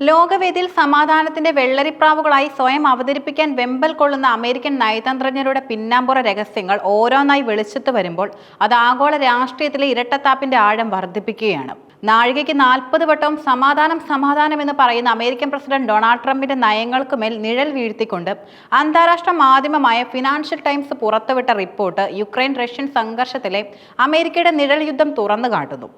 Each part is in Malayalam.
ലോകവേദിയിൽ സമാധാനത്തിന്റെ വെള്ളരിപ്രാവുകളായി സ്വയം അവതരിപ്പിക്കാൻ വെമ്പൽ കൊള്ളുന്ന അമേരിക്കൻ നയതന്ത്രജ്ഞരുടെ പിന്നാമ്പുറ രഹസ്യങ്ങൾ ഓരോന്നായി വെളിച്ചത്ത് വരുമ്പോൾ അത് ആഗോള രാഷ്ട്രീയത്തിലെ ഇരട്ടത്താപ്പിന്റെ ആഴം വർദ്ധിപ്പിക്കുകയാണ്. നാഴികയ്ക്ക് നാൽപ്പത് വട്ടവും സമാധാനം സമാധാനം എന്ന് പറയുന്ന അമേരിക്കൻ പ്രസിഡന്റ് ഡൊണാൾഡ് ട്രംപിന്റെ നയങ്ങൾക്കുമേൽ നിഴൽ വീഴ്ത്തിക്കൊണ്ട് അന്താരാഷ്ട്ര മാധ്യമമായ ഫിനാൻഷ്യൽ ടൈംസ് പുറത്തുവിട്ട റിപ്പോർട്ട് യുക്രൈൻ റഷ്യൻ സംഘർഷത്തിലെ അമേരിക്കയുടെ നിഴൽ യുദ്ധം തുറന്നു കാട്ടുന്നു.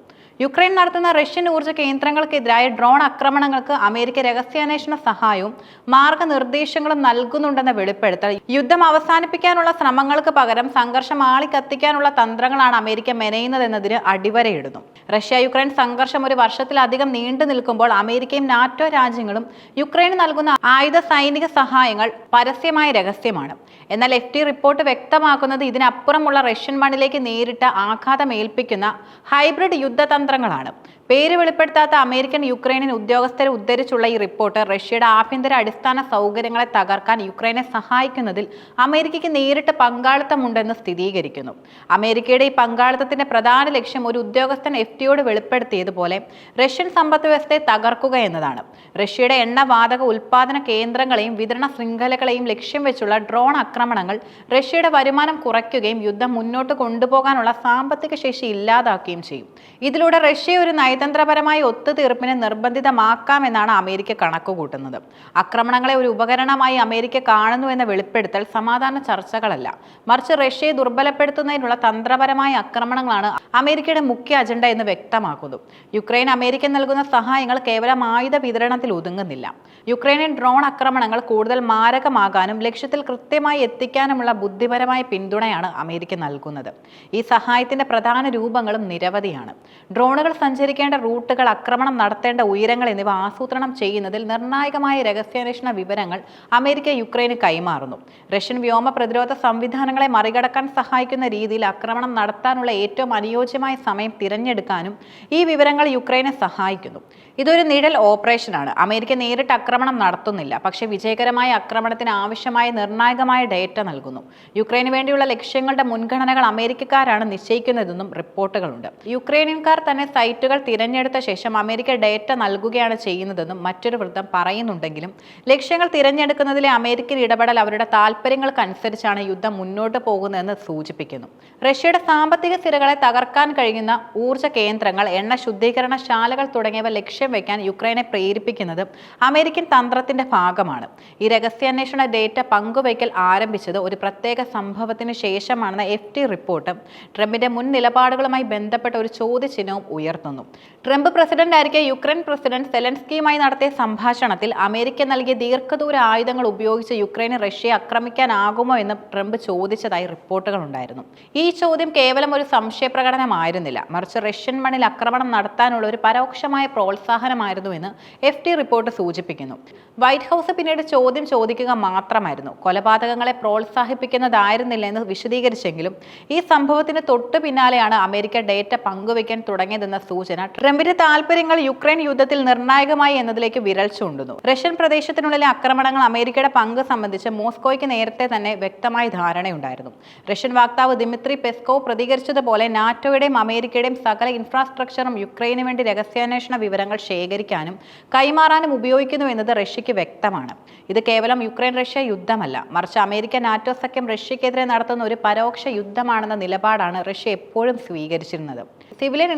യുക്രൈൻ നടത്തുന്ന റഷ്യൻ ഊർജ കേന്ദ്രങ്ങൾക്കെതിരായ ഡ്രോൺ ആക്രമണങ്ങൾക്ക് അമേരിക്ക രഹസ്യാന്വേഷണ സഹായവും മാർഗനിർദ്ദേശങ്ങളും നൽകുന്നുണ്ടെന്ന വെളിപ്പെടുത്തൽ. യുദ്ധം അവസാനിപ്പിക്കാനുള്ള ശ്രമങ്ങൾക്ക് പകരം സംഘർഷം ആളിക്കത്തിക്കാനുള്ള തന്ത്രങ്ങളാണ് അമേരിക്ക മെനയുന്നതെന്നതിന് അടിവരയിടുന്നു. റഷ്യ യുക്രൈൻ സംഘർഷം ഒരു വർഷത്തിലധികം നീണ്ടു നിൽക്കുമ്പോൾ അമേരിക്കയും നാറ്റോ രാജ്യങ്ങളും യുക്രൈന് നൽകുന്ന ആയുധ സൈനിക സഹായങ്ങൾ പരസ്യമായ രഹസ്യമാണ്. എന്നാൽ എഫ് ടി റിപ്പോർട്ട് വ്യക്തമാക്കുന്നത് ഇതിനപ്പുറമുള്ള റഷ്യൻ മണ്ണിലേക്ക് നേരിട്ട് ആഘാതമേൽപ്പിക്കുന്ന ഹൈബ്രിഡ് ഹൈബ്രിഡ് യുദ്ധതന്ത്രങ്ങളാണ് പേര് വെളിപ്പെടുത്താത്ത അമേരിക്കൻ യുക്രൈനിയൻ ഉദ്യോഗസ്ഥരെ ഉദ്ധരിച്ചുള്ള ഈ റിപ്പോർട്ട് റഷ്യയുടെ ആഭ്യന്തര അടിസ്ഥാന സൗകര്യങ്ങളെ തകർക്കാൻ യുക്രൈനെ സഹായിക്കുന്നതിൽ അമേരിക്കയ്ക്ക് നേരിട്ട് പങ്കാളിത്തമുണ്ടെന്ന് സ്ഥിരീകരിക്കുന്നു. അമേരിക്കയുടെ ഈ പങ്കാളിത്തത്തിന്റെ പ്രധാന ലക്ഷ്യം ഒരു ഉദ്യോഗസ്ഥൻ എഫ് ടിയോട് വെളിപ്പെടുത്തിയതുപോലെ റഷ്യൻ സമ്പദ് വ്യവസ്ഥയെ തകർക്കുക എന്നതാണ്. റഷ്യയുടെ എണ്ണവാതക ഉൽപാദന കേന്ദ്രങ്ങളെയും വിതരണ ശൃംഖലകളെയും ലക്ഷ്യം വെച്ചുള്ള ഡ്രോൺ ആക്രമണങ്ങൾ റഷ്യയുടെ വരുമാനം കുറയ്ക്കുകയും യുദ്ധം മുന്നോട്ട് കൊണ്ടുപോകാനുള്ള സാമ്പത്തിക ശേഷി ഇല്ലാതാക്കുകയും ചെയ്യും. ഇതിലൂടെ റഷ്യ ഒരു നയതന്ത്രപരമായ ഒത്തുതീർപ്പിന് നിർബന്ധിതമാക്കാമെന്നാണ് അമേരിക്ക കണക്കുകൂട്ടുന്നത്. ആക്രമണങ്ങളെ ഒരു ഉപകരണമായി അമേരിക്ക കാണുന്നു എന്ന വെളിപ്പെടുത്തൽ സമാധാന ചർച്ചകളല്ല. മറിച്ച് റഷ്യയെ ദുർബലപ്പെടുത്തുന്നതിനുള്ള തന്ത്രപരമായ ആക്രമണങ്ങളാണ് അമേരിക്കയുടെ മുഖ്യ അജണ്ട എന്ന് വ്യക്തമാക്കുന്നു. യുക്രൈൻ അമേരിക്ക നൽകുന്ന സഹായങ്ങൾ കേവലം ആയുധ വിതരണത്തിൽ ഒതുങ്ങുന്നില്ല. യുക്രൈനിയൻ ഡ്രോൺ ആക്രമണങ്ങൾ കൂടുതൽ മാരകമാകാനും ലക്ഷ്യത്തിൽ കൃത്യമായി എത്തിക്കാനുമുള്ള ബുദ്ധിപരമായ പിന്തുണയാണ് അമേരിക്ക നൽകുന്നത്. ഈ സഹായത്തിന്റെ പ്രധാന രൂപങ്ങളും നിരവധിയാണ്. ഡ്രോണുകൾ സഞ്ചരിക്കേണ്ട റൂട്ടുകൾ ആക്രമണം നടത്തേണ്ട ഉയരങ്ങൾ എന്നിവ ആസൂത്രണം ചെയ്യുന്നതിൽ നിർണായകമായ രഹസ്യാന്വേഷണ വിവരങ്ങൾ അമേരിക്ക യുക്രൈന് കൈമാറുന്നു. റഷ്യൻ വ്യോമ പ്രതിരോധ സംവിധാനങ്ങളെ മറികടക്കാൻ സഹായിക്കുന്ന രീതിയിൽ ആക്രമണം നടത്താനുള്ള ഏറ്റവും അനുയോജ്യമായ സമയം തിരഞ്ഞെടുക്കാനും ഈ വിവരങ്ങൾ യുക്രൈനെ സഹായിക്കുന്നു. ഇതൊരു നിഴൽ ഓപ്പറേഷനാണ്. അമേരിക്ക നേരിട്ട് ആക്രമണം നടത്തുന്നില്ല പക്ഷേ വിജയകരമായ ആക്രമണത്തിന് ആവശ്യമായ നിർണായകമായ ഡേറ്റ നൽകുന്നു. യുക്രൈന് വേണ്ടിയുള്ള ലക്ഷ്യങ്ങളുടെ മുൻഗണനകൾ അമേരിക്കക്കാരാണ് നിശ്ചയിക്കുന്നതെന്നും റിപ്പോർട്ടുകളുണ്ട്. യുക്രൈനിയൻകാർ തന്നെ സൈറ്റുകൾ തിരഞ്ഞെടുത്ത ശേഷം അമേരിക്ക ഡേറ്റ നൽകുകയാണ് ചെയ്യുന്നതെന്നും മറ്റൊരു വൃത്തം പറയുന്നുണ്ടെങ്കിലും ലക്ഷ്യങ്ങൾ തിരഞ്ഞെടുക്കുന്നതിലെ അമേരിക്കൻ ഇടപെടൽ അവരുടെ താൽപ്പര്യങ്ങൾക്കനുസരിച്ചാണ് യുദ്ധം മുന്നോട്ട് പോകുന്നതെന്ന് സൂചിപ്പിക്കുന്നു. റഷ്യയുടെ സാമ്പത്തിക സ്ഥിരകളെ തകർക്കാൻ കഴിയുന്ന ഊർജ കേന്ദ്രങ്ങൾ എണ്ണ ശുദ്ധീകരണ ശാലകൾ തുടങ്ങിയവ ലക്ഷ്യം വയ്ക്കാൻ യുക്രൈനെ പ്രേരിപ്പിക്കുന്നത് അമേരിക്കൻ തന്ത്രത്തിന്റെ ഭാഗമാണ്. ഈ രഹസ്യാന്വേഷണ ഡേറ്റ പങ്കുവയ്ക്കൽ ആരംഭിച്ചത് ഒരു പ്രത്യേക സംഭവത്തിന് ശേഷമാണെന്ന എഫ് ടി റിപ്പോർട്ട് ട്രംപിന്റെ മുൻ നിലപാടുകളുമായി ബന്ധപ്പെട്ട ഒരു ചോദ്യചിഹ്നവും ഉയർത്തുന്നു. ട്രംപ് പ്രസിഡന്റ് ആയിരിക്കെ യുക്രൈൻ പ്രസിഡന്റ് സെലൻസ്കിയുമായി നടത്തിയ സംഭാഷണത്തിൽ അമേരിക്ക നൽകിയ ദീർഘദൂര ആയുധങ്ങൾ ഉപയോഗിച്ച് യുക്രൈന് റഷ്യയെ ആക്രമിക്കാനാകുമോ എന്ന് ട്രംപ് ചോദിച്ചതായി റിപ്പോർട്ടുകൾ ഉണ്ടായിരുന്നു. ഈ ചോദ്യം കേവലം ഒരു സംശയപ്രകടനമായിരുന്നില്ല മറിച്ച് റഷ്യൻ മണ്ണിൽ ആക്രമണം നടത്താനുള്ള ഒരു പരോക്ഷമായ പ്രോത്സാഹനമായിരുന്നു എന്ന് എഫ് ടി റിപ്പോർട്ട് സൂചിപ്പിക്കുന്നു. വൈറ്റ് ഹൗസ് പിന്നീട് ചോദ്യം ചോദിക്കുക മാത്രമായിരുന്നു. കൊലപാതകങ്ങളെ പ്രോത്സാഹിപ്പിക്കുന്നതായിരുന്നില്ല എന്ന് വിശദീകരിച്ചെങ്കിലും ഈ സംഭവത്തിന് തൊട്ടു പിന്നാലെയാണ് അമേരിക്ക ഡേറ്റ പങ്കുവയ്ക്കാൻ തുടങ്ങിയതെന്ന സൂചന ട്രംപിന്റെ താൽപര്യങ്ങൾ യുക്രൈൻ യുദ്ധത്തിൽ നിർണായകമായി എന്നതിലേക്ക് വിരൽ ചൂണ്ടുന്നു. റഷ്യൻ പ്രദേശത്തിനുള്ളിലെ ആക്രമണങ്ങൾ അമേരിക്കയുടെ പങ്ക് സംബന്ധിച്ച് മോസ്കോയ്ക്ക് നേരത്തെ തന്നെ വ്യക്തമായ ധാരണയുണ്ടായിരുന്നു. റഷ്യൻ വക്താവ് ദിമിത്രി പെസ്കോവ് പ്രതികരിച്ചതുപോലെ നാറ്റോയുടെയും അമേരിക്കയുടെയും സകല ഇൻഫ്രാസ്ട്രക്ചറും യുക്രൈന് വേണ്ടി രഹസ്യാന്വേഷണ വിവരങ്ങൾ ശേഖരിക്കാനും കൈമാറാനും ഉപയോഗിക്കുന്നു എന്നത് റഷ്യയ്ക്ക് വ്യക്തമാണ്. ഇത് കേവലം യുക്രൈൻ റഷ്യ യുദ്ധമല്ല. മറിച്ച് അമേരിക്ക നാറ്റോ സഖ്യം റഷ്യക്കെതിരെ നടത്തുന്ന ഒരു പരോക്ഷ യുദ്ധമാണെന്ന നിലപാടാണ് റഷ്യ എപ്പോഴും സ്വീകരിച്ചിരുന്നത്. സിവിലിയൻ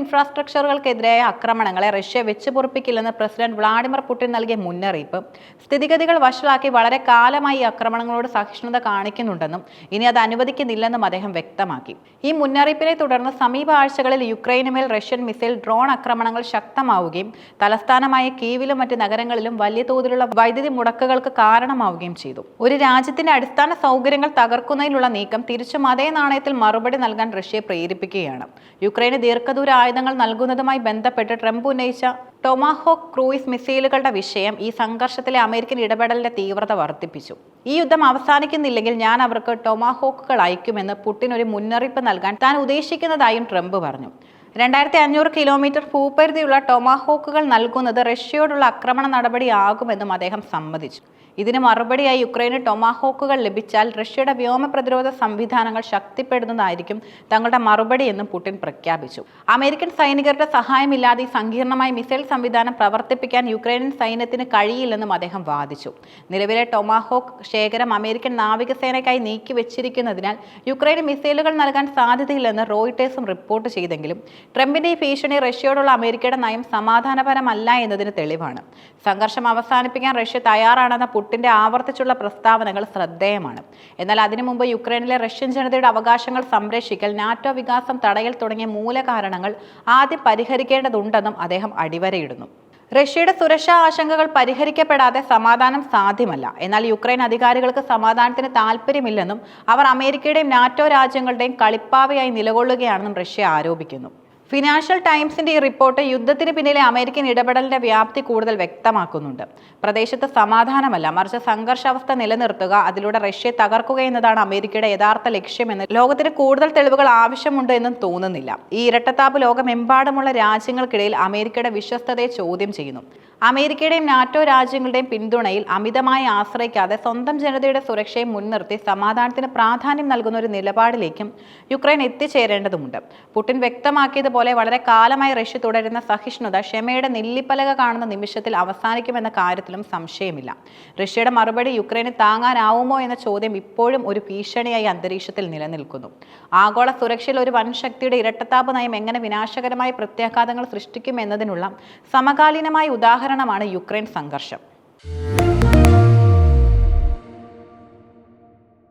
ഇൻഫ്രാസ്ട്രക്ചറുകൾക്കെതിരായ ആക്രമണങ്ങളെ റഷ്യ വെച്ചു പൊറുപ്പിക്കില്ലെന്ന് പ്രസിഡന്റ് വ്ളാഡിമിർ പുടിൻ നൽകിയ മുന്നറിയിപ്പ് സ്ഥിതിഗതികൾ വഷളാക്കി വളരെ കാലമായി ആക്രമണങ്ങളോട് സഹിഷ്ണുത കാണിക്കുന്നുണ്ടെന്നും ഇനി അത് അനുവദിക്കുന്നില്ലെന്നും അദ്ദേഹം വ്യക്തമാക്കി. ഈ മുന്നറിയിപ്പിനെ തുടർന്ന് സമീപ ആഴ്ചകളിൽ യുക്രൈനുമേൽ റഷ്യൻ മിസൈൽ ഡ്രോൺ ആക്രമണങ്ങൾ ശക്തമാവുകയും തലസ്ഥാനമായ കീവിലും മറ്റ് നഗരങ്ങളിലും വലിയ തോതിലുള്ള വൈദ്യുതി മുടക്കുകൾക്ക് കാരണമാവുകയും ചെയ്തു. ഒരു രാജ്യത്തിന്റെ അടിസ്ഥാന സൗകര്യങ്ങൾ തകർക്കുന്നതിനുള്ള നീക്കം തിരിച്ചും അതേ നാണയത്തിൽ മറുപടി നൽകാൻ റഷ്യയെ പ്രേരിപ്പിക്കുകയാണ്. യുക്രൈന് ദീർഘദൂര ആയുധങ്ങൾ നൽകുന്നതുമായി ബന്ധപ്പെട്ട് ട്രംപ് ഉന്നയിച്ച ടൊമാഹോക്ക് ക്രൂയിസ് മിസൈലുകളുടെ വിഷയം ഈ സംഘർഷത്തിലെ അമേരിക്കൻ ഇടപെടലിന്റെ തീവ്രത വർദ്ധിപ്പിച്ചു. ഈ യുദ്ധം അവസാനിക്കുന്നില്ലെങ്കിൽ ഞാൻ അവർക്ക് ടൊമാഹോക്കുകൾ അയക്കുമെന്ന് പുട്ടിൻ ഒരു മുന്നറിയിപ്പ് നൽകാൻ താൻ ഉദ്ദേശിക്കുന്നതായും ട്രംപ് പറഞ്ഞു. രണ്ടായിരത്തി അഞ്ഞൂറ് കിലോമീറ്റർ ഭൂപരിധിയുള്ള ടൊമാഹോക്കുകൾ നൽകുന്നത് റഷ്യയോടുള്ള ആക്രമണ നടപടിയാകുമെന്നും അദ്ദേഹം സമ്മതിച്ചു. ഇതിന് മറുപടിയായി യുക്രൈന് ടൊമാഹോക്കുകൾ ലഭിച്ചാൽ റഷ്യയുടെ വ്യോമ പ്രതിരോധ സംവിധാനങ്ങൾ ശക്തിപ്പെടുന്നതായിരിക്കും തങ്ങളുടെ മറുപടി എന്നും പുടിൻ പ്രഖ്യാപിച്ചു. അമേരിക്കൻ സൈനികരുടെ സഹായമില്ലാതെ സങ്കീർണമായ മിസൈൽ സംവിധാനം പ്രവർത്തിപ്പിക്കാൻ യുക്രൈനിയൻ സൈന്യത്തിന് കഴിയില്ലെന്നും അദ്ദേഹം വാദിച്ചു. നിലവിലെ ടൊമാഹോക്ക് ശേഖരം അമേരിക്കൻ നാവികസേനയ്ക്കായി നീക്കിവെച്ചിരിക്കുന്നതിനാൽ യുക്രൈന് മിസൈലുകൾ നൽകാൻ സാധ്യതയില്ലെന്ന് റോയിട്ടേഴ്സും റിപ്പോർട്ട് ചെയ്തെങ്കിലും ട്രംപിന്റെ ഈ ഭീഷണി റഷ്യയോടുള്ള അമേരിക്കയുടെ നയം സമാധാനപരമല്ല എന്നതിന് തെളിവാണ്. സംഘർഷം അവസാനിപ്പിക്കാൻ റഷ്യ തയ്യാറാണെന്ന പുട്ടിന്റെ ആവർത്തിച്ചുള്ള പ്രസ്താവനകൾ ശ്രദ്ധേയമാണ്. എന്നാൽ അതിനു മുമ്പ് യുക്രൈനിലെ റഷ്യൻ ജനതയുടെ അവകാശങ്ങൾ സംരക്ഷിക്കൽ നാറ്റോ വികാസം തടയൽ തുടങ്ങിയ മൂലകാരണങ്ങൾ ആദ്യം പരിഹരിക്കേണ്ടതുണ്ടെന്നും അദ്ദേഹം അടിവരയിടുന്നു. റഷ്യയുടെ സുരക്ഷാ ആശങ്കകൾ പരിഹരിക്കപ്പെടാതെ സമാധാനം സാധ്യമല്ല. എന്നാൽ യുക്രൈൻ അധികാരികൾക്ക് സമാധാനത്തിന് താല്പര്യമില്ലെന്നും അവർ അമേരിക്കയുടെയും നാറ്റോ രാജ്യങ്ങളുടെയും കളിപ്പാവയായി നിലകൊള്ളുകയാണെന്നും റഷ്യ ആരോപിക്കുന്നു. ഫിനാൻഷ്യൽ ടൈംസിന്റെ ഈ റിപ്പോർട്ട് യുദ്ധത്തിന് പിന്നിലെ അമേരിക്കൻ ഇടപെടലിന്റെ വ്യാപ്തി കൂടുതൽ വ്യക്തമാക്കുന്നുണ്ട്. പ്രദേശത്ത് സമാധാനമല്ല. മറിച്ച് സംഘർഷാവസ്ഥ നിലനിർത്തുക അതിലൂടെ റഷ്യയെ തകർക്കുക എന്നതാണ് അമേരിക്കയുടെ യഥാർത്ഥ ലക്ഷ്യമെന്ന് ലോകത്തിന് കൂടുതൽ തെളിവുകൾ ആവശ്യമുണ്ട് എന്നും തോന്നുന്നില്ല. ഈ ഇരട്ടത്താപ്പ് ലോകമെമ്പാടുമുള്ള രാജ്യങ്ങൾക്കിടയിൽ അമേരിക്കയുടെ വിശ്വസ്തതയെ ചോദ്യം ചെയ്യുന്നു. അമേരിക്കയുടെയും നാറ്റോ രാജ്യങ്ങളുടെയും പിന്തുണയിൽ അമിതമായി ആശ്രയിക്കാതെ സ്വന്തം ജനതയുടെ സുരക്ഷയെ മുൻനിർത്തി സമാധാനത്തിന് പ്രാധാന്യം നൽകുന്ന ഒരു നിലപാടിലേക്കും യുക്രൈൻ എത്തിച്ചേരേണ്ടതുണ്ട് പുടിൻ വ്യക്തമാക്കിയതുപോലെ വളരെ കാലമായി റഷ്യ തുടരുന്ന സഹിഷ്ണുത ക്ഷമയുടെ നെല്ലിപ്പലക കാണുന്ന നിമിഷത്തിൽ അവസാനിക്കുമെന്ന കാര്യത്തിലും സംശയമില്ല. റഷ്യയുടെ മറുപടി യുക്രൈന് താങ്ങാനാവുമോ എന്ന ചോദ്യം ഇപ്പോഴും ഒരു ഭീഷണിയായി അന്തരീക്ഷത്തിൽ നിലനിൽക്കുന്നു. ആഗോള സുരക്ഷയിൽ ഒരു വൻ ശക്തിയുടെ ഇരട്ടത്താപ്പ് നയം എങ്ങനെ വിനാശകരമായ പ്രത്യാഘാതങ്ങൾ സൃഷ്ടിക്കും എന്നതിനുള്ള സമകാലീനമായ ഉദാഹരണമാണ് യുക്രൈൻ സംഘർഷം.